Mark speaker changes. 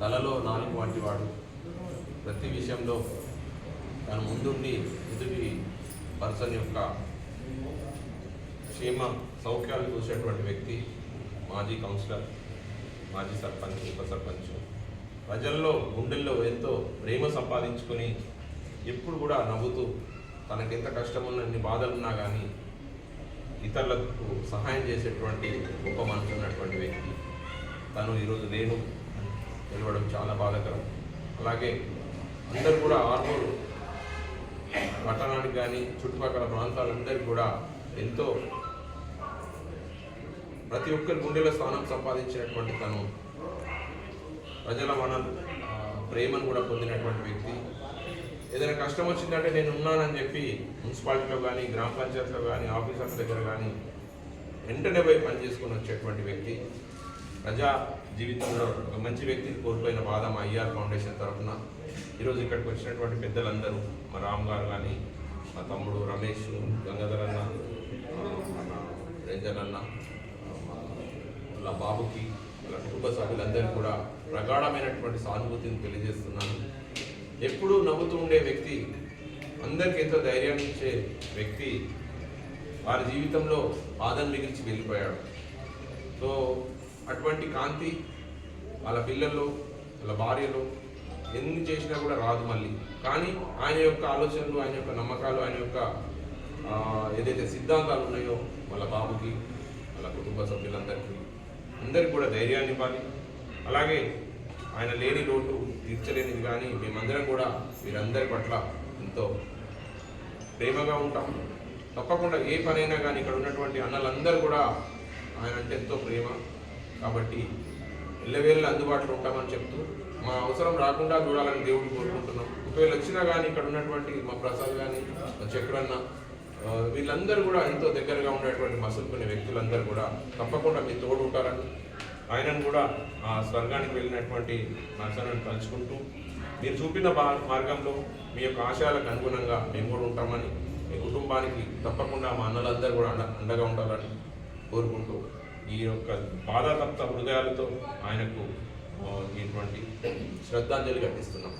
Speaker 1: తలలో నాలుగు వంటి వాడు. ప్రతి విషయంలో తన ముందుండి ఎదుటి పర్సన్ యొక్క క్షేమ సౌఖ్యాలు చూసేటువంటి వ్యక్తి మాజీ కౌన్సిలర్ మాజీ సర్పంచ్ ఉప సర్పంచ్. ప్రజల్లో గుండెల్లో ఎంతో ప్రేమ సంపాదించుకొని ఎప్పుడు కూడా నవ్వుతూ తనకెంత కష్టం ఉన్న ఎన్ని బాధలున్నా కానీ ఇతరులకు సహాయం చేసేటువంటి గొప్ప మనుషులు తను ఈరోజు లేను తెలవడం చాలా బాధాకరం. అలాగే అందరూ కూడా ఆర్మూరు పట్టణానికి కానీ చుట్టుపక్కల ప్రాంతాలందరికీ కూడా ఎంతో ప్రతి ఒక్కరి గుండెలో స్థానం సంపాదించినటువంటి తను ప్రజల మన ప్రేమను కూడా పొందినటువంటి వ్యక్తి. ఏదైనా కష్టం వచ్చిందంటే నేను ఉన్నానని చెప్పి మున్సిపాలిటీలో కానీ గ్రామ పంచాయతీలో కానీ ఆఫీసర్ల దగ్గర కానీ వెంటనే పోయి పని చేసుకొని వచ్చేటువంటి వ్యక్తి. ప్రజా జీవితంలో ఒక మంచి వ్యక్తిని కోల్పోయిన బాధ మా ఐఆర్ ఫౌండేషన్ తరఫున. ఈరోజు ఇక్కడికి వచ్చినటువంటి పెద్దలందరూ మా రామ్ గారు కానీ మా తమ్ముడు రమేష్ గంగాధర్ అన్న మన అన్న వాళ్ళ బాబుకి వాళ్ళ కుటుంబ సభ్యులందరికీ కూడా ప్రగాఢమైనటువంటి సానుభూతిని తెలియజేస్తున్నాను. ఎప్పుడూ నవ్వుతూ ఉండే వ్యక్తి అందరికీ ఎంతో ధైర్యం ఇచ్చే వ్యక్తి వారి జీవితంలో బాధను మిగిల్చి వెళ్ళిపోయాడు. సో అటువంటి కాంతి వాళ్ళ పిల్లల్లో వాళ్ళ భార్యలో ఎన్ని చేసినా కూడా రాదు మళ్ళీ. కానీ ఆయన యొక్క ఆలోచనలు ఆయన యొక్క నమ్మకాలు ఆయన యొక్క ఏదైతే సిద్ధాంతాలు ఉన్నాయో వాళ్ళ బాబుకి వాళ్ళ కుటుంబ సభ్యులందరికీ అందరికీ కూడా ధైర్యాన్ని ఇవ్వాలి. అలాగే ఆయన లేని లోటు తీర్చలేనిది కానీ మేమందరం కూడా వీరందరి పట్ల ఎంతో ప్రేమగా ఉంటాం. తప్పకుండా ఏ పనైనా కానీ ఇక్కడ ఉన్నటువంటి అన్నలందరూ కూడా ఆయన అంటే ఎంతో ప్రేమ. కాబట్టి ఎల్లవేళ్ళు అందుబాటులో ఉంటామని చెప్తూ మా అవసరం రాకుండా చూడాలని దేవుడు కోరుకుంటున్నాం. ఒకవేళ వచ్చినా కానీ ఇక్కడ ఉన్నటువంటి మా ప్రసాద్ కానీ మా చక్రన్న వీళ్ళందరూ కూడా ఎంతో దగ్గరగా ఉండేటువంటి మసులుకునే వ్యక్తులందరూ కూడా తప్పకుండా మీ తోడు ఉంటారని ఆయనను కూడా ఆ స్వర్గానికి వెళ్ళినటువంటి మనసులను తలుచుకుంటూ మీరు చూపిన మార్గంలో మీ యొక్క ఆశయాలకు అనుగుణంగా మేము కూడా ఉంటామని మీ కుటుంబానికి తప్పకుండా మా అన్నలందరూ కూడా అండ అండగా ఉండాలని కోరుకుంటూ ఈ యొక్క బాధాతప్త హృదయాలతో ఆయనకు ఇటువంటి శ్రద్ధాంజలి ఘటిస్తున్నాం.